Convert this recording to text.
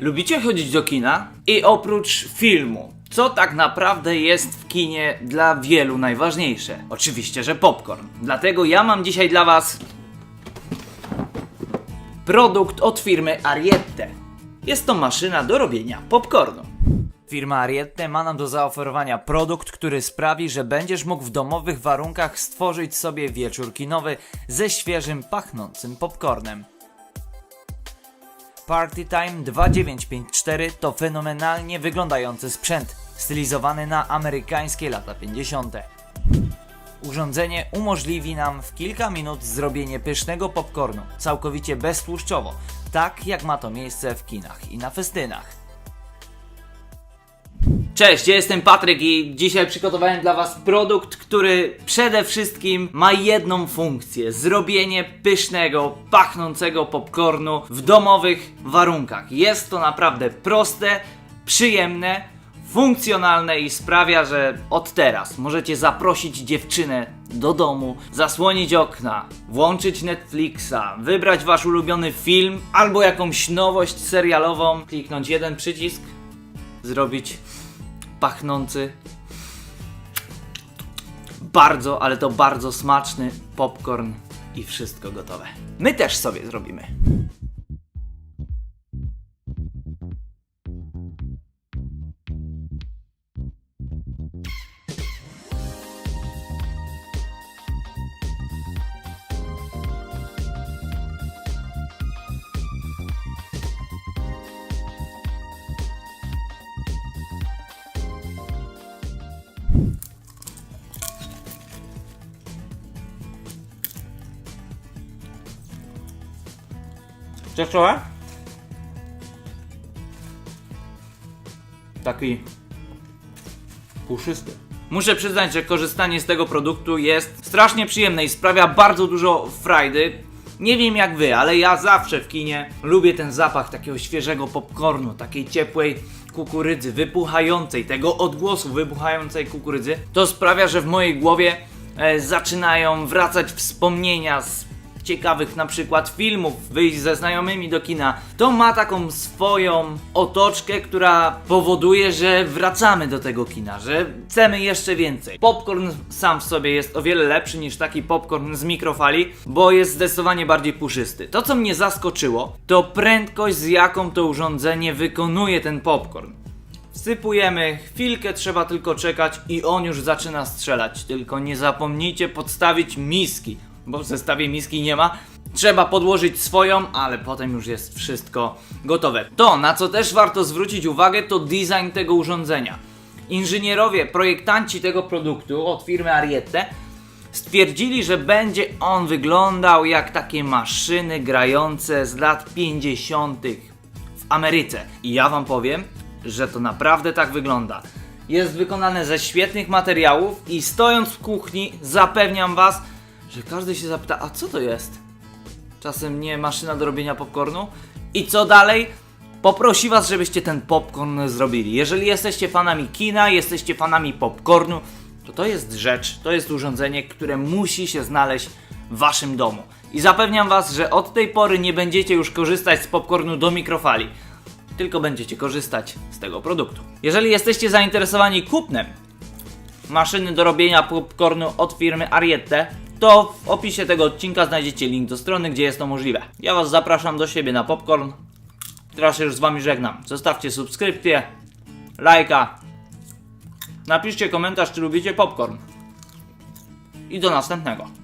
Lubicie chodzić do kina? I oprócz filmu, co tak naprawdę jest w kinie dla wielu najważniejsze? Oczywiście, że popcorn. Dlatego ja mam dzisiaj dla Was produkt od firmy Ariette. Jest to maszyna do robienia popcornu. Firma Ariette ma nam do zaoferowania produkt, który sprawi, że będziesz mógł w domowych warunkach stworzyć sobie wieczór kinowy ze świeżym, pachnącym popcornem. Party Time 2954 to fenomenalnie wyglądający sprzęt, stylizowany na amerykańskie lata 50. Urządzenie umożliwi nam w kilka minut zrobienie pysznego popcornu, całkowicie beztłuszczowo, tak jak ma to miejsce w kinach i na festynach. Cześć, ja jestem Patryk i dzisiaj przygotowałem dla Was produkt, który przede wszystkim ma jedną funkcję: zrobienie pysznego, pachnącego popcornu w domowych warunkach. Jest to naprawdę proste, przyjemne, funkcjonalne i sprawia, że od teraz możecie zaprosić dziewczynę do domu, zasłonić okna, włączyć Netflixa, wybrać Wasz ulubiony film albo jakąś nowość serialową, kliknąć jeden przycisk, zrobić pachnący, bardzo, ale to bardzo smaczny popcorn i wszystko gotowe. My też sobie zrobimy. Trochę? Taki puszysty. Muszę przyznać, że korzystanie z tego produktu jest strasznie przyjemne i sprawia bardzo dużo frajdy. Nie wiem jak wy, ale ja zawsze w kinie lubię ten zapach takiego świeżego popcornu, takiej ciepłej kukurydzy, wybuchającej, tego odgłosu wybuchającej kukurydzy. To sprawia, że w mojej głowie e, zaczynają wracać wspomnienia z ciekawych na przykład filmów, wyjść ze znajomymi do kina, to ma taką swoją otoczkę, która powoduje, że wracamy do tego kina, że chcemy jeszcze więcej. Popcorn sam w sobie jest o wiele lepszy niż taki popcorn z mikrofali, bo jest zdecydowanie bardziej puszysty. To co mnie zaskoczyło, to prędkość z jaką to urządzenie wykonuje ten popcorn. Wsypujemy, chwilkę trzeba tylko czekać i on już zaczyna strzelać. Tylko nie zapomnijcie podstawić miski, bo w zestawie miski nie ma. Trzeba podłożyć swoją, ale potem już jest wszystko gotowe. To, na co też warto zwrócić uwagę, to design tego urządzenia. Inżynierowie, projektanci tego produktu od firmy Ariette stwierdzili, że będzie on wyglądał jak takie maszyny grające z lat 50. w Ameryce. I ja wam powiem, że to naprawdę tak wygląda. Jest wykonane ze świetnych materiałów i stojąc w kuchni zapewniam was, że każdy się zapyta, a co to jest? Czasem nie maszyna do robienia popcornu? I co dalej? Poprosi was, żebyście ten popcorn zrobili. Jeżeli jesteście fanami kina, jesteście fanami popcornu, to to jest rzecz, to jest urządzenie, które musi się znaleźć w waszym domu. I zapewniam was, że od tej pory nie będziecie już korzystać z popcornu do mikrofali, tylko będziecie korzystać z tego produktu. Jeżeli jesteście zainteresowani kupnem maszyny do robienia popcornu od firmy Ariette, to w opisie tego odcinka znajdziecie link do strony, gdzie jest to możliwe. Ja Was zapraszam do siebie na popcorn. Teraz się już z Wami żegnam. Zostawcie subskrypcję, lajka. Napiszcie komentarz, czy lubicie popcorn. I do następnego.